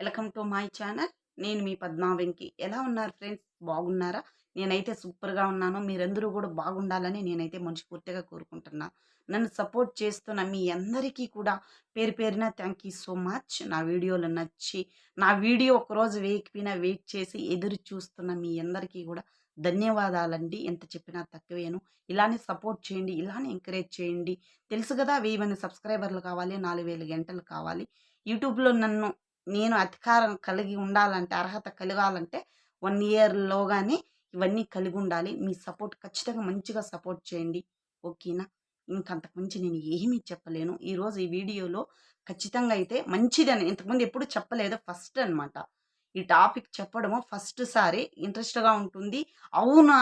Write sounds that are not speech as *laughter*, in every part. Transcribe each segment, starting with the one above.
Welcome to my channel. నేను మీ పద్మా వెంకి. ఎలా ఉన్నారు ఫ్రెండ్స్? బాగున్నారా? నేనైతే సూపర్‌గా ఉన్నాను. మీరందరూ కూడా బాగుండాలని నేనైతే మనస్ఫూర్తిగా కోరుకుంటున్నా. నన్ను సపోర్ట్ చేస్తున్న మీ అందరికీ కూడా పేరు పేరిన థ్యాంక్ యూ సో మచ్. నా వీడియోలు నచ్చి, నా వీడియో ఒకరోజు వేయకపోయినా వెయిట్ చేసి ఎదురు చూస్తున్న మీ అందరికీ కూడా ధన్యవాదాలండి. ఎంత చెప్పినా తక్కువేను. ఇలానే సపోర్ట్ చేయండి. ఇలానే ఎంకరేజ్ చేయండి. తెలుసు కదా వెయ్యి మంది సబ్స్క్రైబర్లు కావాలి. 4000 గంటలు కావాలి. యూట్యూబ్‌లో నన్ను నేను అధికారం కలిగి ఉండాలంటే, అర్హత కలగాలంటే వన్ ఇయర్‌లోగానే ఇవన్నీ కలిగి ఉండాలి మీ సపోర్ట్ ఖచ్చితంగా మంచిగా సపోర్ట్ చేయండి. ఓకేనా? ఇంకంతకు మించి నేను ఏమీ చెప్పలేను. ఈరోజు ఈ వీడియోలో ఖచ్చితంగా అయితే మంచిదని ఇంతకుముందు ఎప్పుడు చెప్పలేదు. ఫస్ట్ అనమాట. ఈ టాపిక్ చెప్పడము ఫస్ట్ సారి ఇంట్రెస్ట్‌గా ఉంటుంది. అవునా!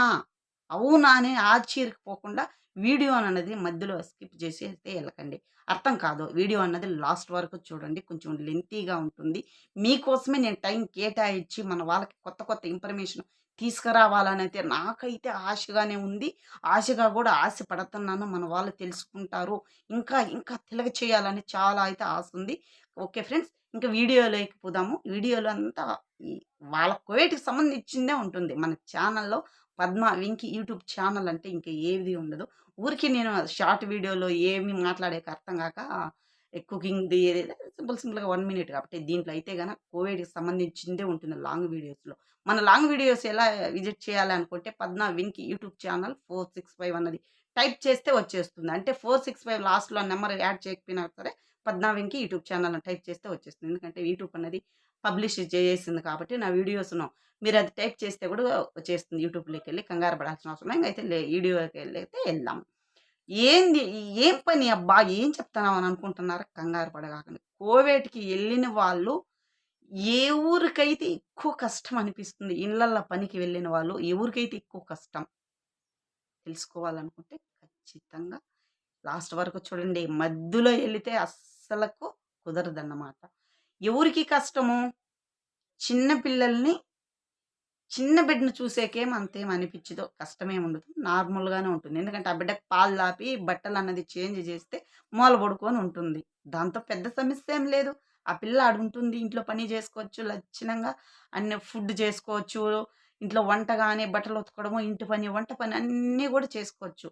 అవునా! అని ఆశ్చర్యపోకుండా వీడియో అన్నది మధ్యలో స్కిప్ చేసి అయితే వెళ్ళకండి అర్థం కాదు. వీడియో అన్నది లాస్ట్ వరకు చూడండి. కొంచెం లెంతీగా ఉంటుంది. మీకోసమే నేను టైం కేటాయించి మన వాళ్ళకి కొత్త కొత్త ఇన్ఫర్మేషన్ తీసుకురావాలనైతే నాకైతే ఆశగానే ఉంది. ఆశగా కూడా ఆశ పడుతున్నాను మన వాళ్ళు తెలుసుకుంటారు. ఇంకా ఇంకా తెలుగ చేయాలని చాలా అయితే ఆశ ఉంది ఓకే ఫ్రెండ్స్. ఇంకా వీడియోలోకి పోదాము. వీడియోలో అంతా వాళ్ళ కోవిడ్కి సంబంధించిందే ఉంటుంది. మన ఛానల్‌లో పద్మ వింకి యూట్యూబ్ ఛానల్ అంటే ఇంకా ఏది ఉండదు. ఊరికే నేను షార్ట్ వీడియోలో ఏమి మాట్లాడేకి అర్థం కాక కుకింగ్‌ది ఏదైతే సింపుల్ సింపుల్‌గా వన్ మినిట్ కాబట్టి దీంట్లో అయితే గనక కోవిడ్‌కి సంబంధించిందే ఉంటుంది లాంగ్ వీడియోస్‌లో. మన లాంగ్ వీడియోస్ ఎలా విజిట్ చేయాలనుకుంటే పద్మ విన్కి యూట్యూబ్ ఛానల్ 465 అన్నది టైప్ చేస్తే వచ్చేస్తుంది. అంటే 465 లాస్ట్‌లో నెంబర్ యాడ్ చేయకపోయినా సరే పద్నావింకి యూట్యూబ్ ఛానల్ టైప్ చేస్తే వచ్చేస్తుంది. ఎందుకంటే యూట్యూబ్ అనేది పబ్లిష్ చేసేసింది కాబట్టి నా వీడియోస్‌ను అది టైప్ చేస్తే కూడా వచ్చేస్తుంది యూట్యూబ్లోకి వెళ్ళి కంగారు పడాల్సిన అవసరం లేదు. వీడియోకి లే వీడియోకెళ్ళైతే ఏంది ఏం పని అబ్బా! ఏం చెప్తున్నావు అని అనుకుంటున్నారు కంగారు పడగాకండి. కోవిడ్కి వెళ్ళిన వాళ్ళు ఏ ఊరికైతే ఎక్కువ కష్టం అనిపిస్తుంది. ఇళ్ళల్లో పనికి వెళ్ళిన వాళ్ళు ఏ ఊరికైతే ఎక్కువ కష్టం తెలుసుకోవాలనుకుంటే ఖచ్చితంగా లాస్ట్ వరకు చూడండి. మధ్యలో ఎళ్ళితే అస్సలకు కుదరదన్నమాట. ఎవరికి కష్టము? చిన్న పిల్లల్ని చిన్న బిడ్డను చూసేకేం అంతేం అనిపించదో కష్టమే ఉండదు. నార్మల్‌గానే ఉంటుంది. ఎందుకంటే ఆ బిడ్డకు పాలు తాపి బట్టలన్నది చేంజ్ చేస్తే మూల పడుకొని ఉంటుంది. దాంతో పెద్ద సమస్య ఏం లేదు. ఆ పిల్ల అడుగుంటుంది ఇంట్లో పని చేసుకోవచ్చు. లక్షణంగా అన్ని ఫుడ్ చేసుకోవచ్చు. ఇంట్లో వంట కానీ బట్టలు ఉతకడము, ఇంటి పని, వంట పని అన్నీ కూడా చేసుకోవచ్చు.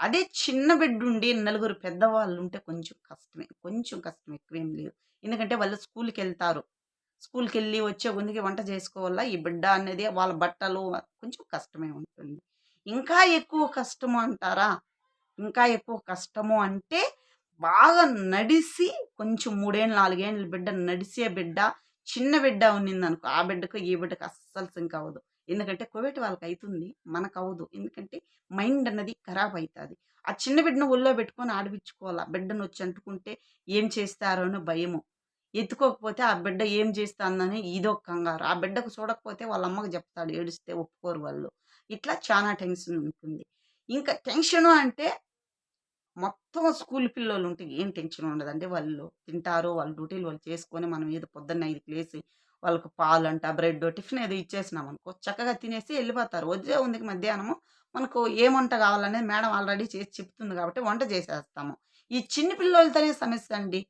అదే చిన్న బిడ్డ ఉండి నలుగురు పెద్దవాళ్ళు ఉంటే కొంచెం కష్టమే. కొంచెం కష్టం ఎక్కువేం లేదు. ఎందుకంటే వాళ్ళు స్కూల్కి వెళ్తారు స్కూల్కి వెళ్ళి వచ్చే ముందుకి వంట చేసుకోవాలా. ఈ బిడ్డ అనేది వాళ్ళ బట్టలు కొంచెం కష్టమే ఉంటుంది. ఇంకా ఎక్కువ కష్టము అంటారా? ఇంకా ఎక్కువ కష్టము అంటే బాగా నడిసి కొంచెం మూడేళ్ళు నాలుగేళ్ళు బిడ్డ నడిసే బిడ్డ, చిన్న బిడ్డ ఉన్నిందనుకో ఆ బిడ్డకు, ఈ బిడ్డకు అస్సలు సింక్ అవ్వదు. ఎందుకంటే కోవిడ్ వాళ్ళకి అవుతుంది మనకు మనకవ్వదు. ఎందుకంటే మైండ్ అన్నది ఖరాబ్ అవుతుంది ఆ చిన్న బిడ్డను ఒళ్ళో పెట్టుకొని ఆడపించుకోవాలా బిడ్డను వచ్చి అంటుకుంటే ఏం చేస్తారో అని భయము. ఎత్తుకోకపోతే ఆ బిడ్డ ఏం చేస్తానని ఇదొక కంగారు. ఆ బిడ్డకు చూడకపోతే వాళ్ళ అమ్మకు చెప్తాడు. ఏడిస్తే ఒప్పుకోరు వాళ్ళు. ఇట్లా చాలా టెన్షన్ ఉంటుంది. ఇంకా టెన్షను అంటే మొత్తం స్కూల్ పిల్లోలుంటే ఏం టెన్షన్ ఉండదండి. వాళ్ళు తింటారు. వాళ్ళ డ్యూటీలు వాళ్ళు చేసుకొని మనం ఏదో పొద్దున్న 5కి లేసి వాళ్ళకు పాలంట, బ్రెడ్ టిఫిన్ ఏదో ఇచ్చేసినామనుకో చక్కగా తినేసి వెళ్ళిపోతారు వచ్చే ఉంది మధ్యాహ్నము మనకు ఏం వంట కావాలనేది మేడం ఆల్రెడీ చేసి చెప్తుంది కాబట్టి వంట చేసేస్తాము. ఈ చిన్న పిల్లలతోనే సమస్య అండి.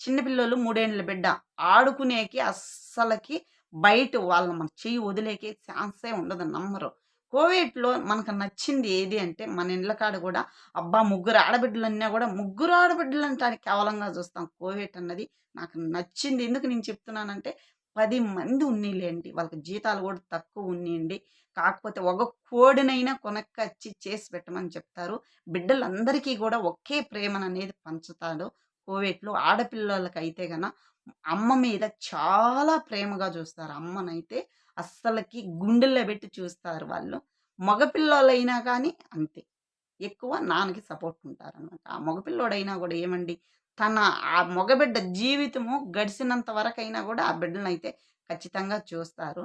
చిన్న పిల్లోలు 3 ఏండ్ల బిడ్డ ఆడుకునేకి అస్సలకి బయట వాళ్ళ మన చెయ్యి వదిలేకే ఛాన్సే ఉండదు. నమ్మరు. కోవిడ్లో మనకు నచ్చింది ఏది అంటే మన ఇళ్ళ కాడ కూడా అబ్బా! ముగ్గురు ఆడబిడ్డలన్నా కూడా ముగ్గురు ఆడబిడ్డలు అంటానికి కేవలంగా చూస్తాం. కోవిడ్ అన్నది నాకు నచ్చింది. ఎందుకు నేను చెప్తున్నానంటే పది మంది ఉన్నీలేండి. వాళ్ళకి జీతాలు కూడా తక్కువ ఉన్నీయండి. కాకపోతే ఒక కోడినైనా కొనక్కచ్చి చేసి పెట్టమని చెప్తారు. బిడ్డలందరికీ కూడా ఒకే ప్రేమన అనేది పంచుతారు కోవిడ్లో ఆడపిల్లలకి ఆడపిల్లలకైతే గన అమ్మ మీద చాలా ప్రేమగా చూస్తారు. అమ్మనైతే అస్సలకి గుండెల్లో పెట్టి చూస్తారు వాళ్ళు. మగపిల్లలైనా కానీ అంతే. ఎక్కువ నాన్నకి సపోర్ట్ ఉంటారనమాట. ఆ మగపిల్లోడైనా కూడా ఏమండి తన ఆ మగబిడ్డ జీవితము గడిచినంత వరకైనా కూడా ఆ అయితే ఖచ్చితంగా చూస్తారు.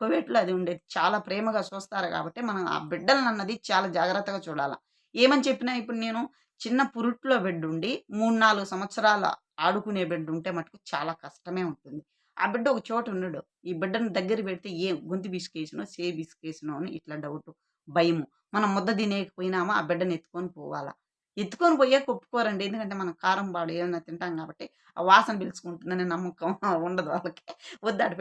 కువైట్‌లో అది ఉండేది. చాలా ప్రేమగా చూస్తారు కాబట్టి మనం ఆ బిడ్డలనన్నది చాలా జాగ్రత్తగా చూడాలి ఏమని చెప్పినా ఇప్పుడు నేను చిన్న పురుట్లో బిడ్డుండి 3, 4 సంవత్సరాల ఆడుకునే బిడ్డుంటే మటుకు చాలా కష్టమే ఉంటుంది. ఆ బిడ్డ ఒక చోట ఉండడు. ఈ బిడ్డను దగ్గర పెడితే ఏం గొంతు పిసికేసినో, సే పిసికేసినో అని ఇట్లా డౌటు, భయము. మనం ముద్ద తినేయకపోయినామా ఆ బిడ్డను ఎత్తుకొని పోవాలా. ఎత్తుకొని పోయే కుప్పుకోరండి ఎందుకంటే మనం కారం పాడు ఏమైనా తింటాం కాబట్టి, ఆ వాసన పిలుచుకుంటుందని నమ్మకం *laughs* ఉండదు వాళ్ళకి. వద్దు ఆడ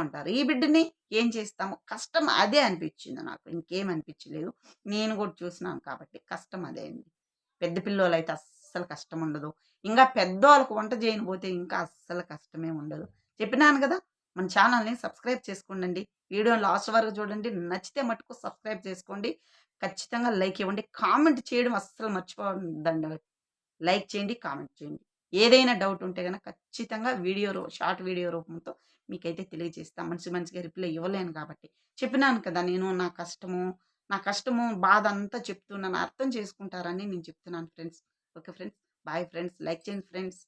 అంటారు. ఈ బిడ్డని ఏం చేస్తాము? కష్టం అదే అనిపించింది నాకు. ఇంకేం అనిపించలేదు. నేను కూడా చూసినాను కాబట్టి కష్టం అదే అండి. పెద్ద పిల్లోలైతే అస్సలు కష్టం ఉండదు. ఇంకా పెద్దోళ్ళకి వంట చేయకపోతే ఇంకా అస్సలు కష్టమే ఉండదు. చెప్పినాను కదా మన ఛానల్‌ని సబ్స్క్రైబ్ చేసుకోండి వీడియోని లాస్ట్ వరకు చూడండి. నచ్చితే మటుకు సబ్స్క్రైబ్ చేసుకోండి. ఖచ్చితంగా లైక్ ఇవ్వండి. కామెంట్ చేయడం అస్సలు మర్చిపోదండి లైక్ చేయండి, కామెంట్ చేయండి. ఏదైనా డౌట్ ఉంటే కనుక ఖచ్చితంగా వీడియో రూ షార్ట్ వీడియో రూపంతో మీకైతే తెలియజేస్తా. మంచి మంచిగా రిప్లై ఇవ్వలేను కాబట్టి. చెప్పినాను కదా! నేను నా కష్టము, నా కష్టము, బాధ అంతా చెప్తున్నాను. అర్థం చేసుకుంటారని నేను చెప్తున్నాను friends. Okay friends. Bye friends. Like చేయండి ఫ్రెండ్స్.